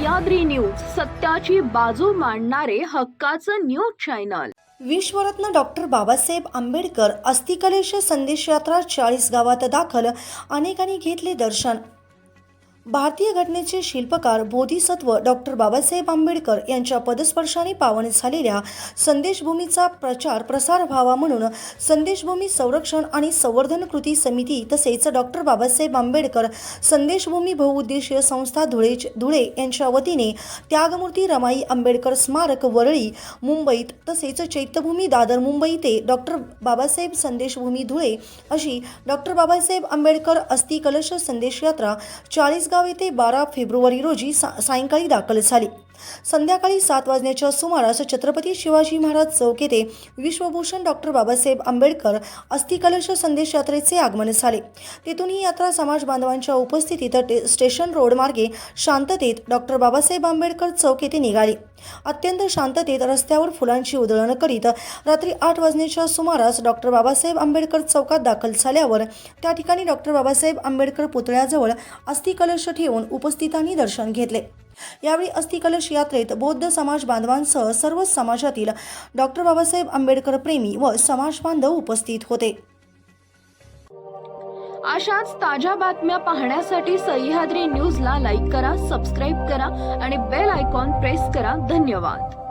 Sahyadri news सत्याची बाजू मांडणारे हक्काचं न्यूज चॅनल. विश्वरत्न डॉक्टर बाबासाहेब आंबेडकर अस्थिकलेश संदेश यात्रा चाळीस गावात दाखल. अनेकांनी घेतले दर्शन. भारतीय घटनेचे शिल्पकार बोधिसत्व डॉक्टर बाबासाहेब आंबेडकर यांच्या पदस्पर्शाने पावन झालेल्या संदेशभूमीचा प्रचार प्रसार व्हावा म्हणून संदेशभूमी संरक्षण आणि संवर्धन कृती समिती तसेच डॉक्टर बाबासाहेब आंबेडकर संदेशभूमी बहुउद्देशीय संस्था धुळे धुळे यांच्या वतीने त्यागमूर्ती रमाई आंबेडकर स्मारक वरळी मुंबईत तसेच चैत्यभूमी दादर मुंबई ते डॉक्टर बाबासाहेब संदेशभूमी धुळे अशी डॉक्टर बाबासाहेब आंबेडकर अस्थि कलश संदेश यात्रा चाळीसगाव येथे बारा फेब्रुवारी रोजी सा सायंकाळी दाखल झाली. संध्याकाळी सात वाजण्याच्या सुमारास छत्रपती शिवाजी महाराज चौक येथे विश्वभूषण डॉक्टर बाबासाहेब आंबेडकर अस्थिकलश संदेश यात्रेचे आगमन झाले. तेथून ही यात्रा समाज बांधवांच्या उपस्थितीत टे- स्टेशन रोड मार्गे शांततेत डॉक्टर बाबासाहेब आंबेडकर चौक येथे निघाली. अत्यंत शांततेत रस्त्यावर फुलांची उधळण करीत रात्री आठ वाजण्याच्या सुमारास डॉक्टर बाबासाहेब आंबेडकर चौकात दाखल झाल्यावर त्या ठिकाणी डॉक्टर बाबासाहेब आंबेडकर पुतळ्याजवळ अस्थिकलश ठेवून उपस्थितांनी दर्शन घेतले. यावेळी अस्थिकलश यात्रेत बौद्ध समाज बांधवांसह सर्व समाजातील डॉक्टर बाबासाहेब आंबेडकर प्रेमी व समाज बांधव उपस्थित होते. अशाच ताज्या बातम्या पाहण्यासाठी सह्याद्री न्यूजला लाईक करा सबस्क्राईब करा आणि बेल आयकॉन प्रेस करा. धन्यवाद.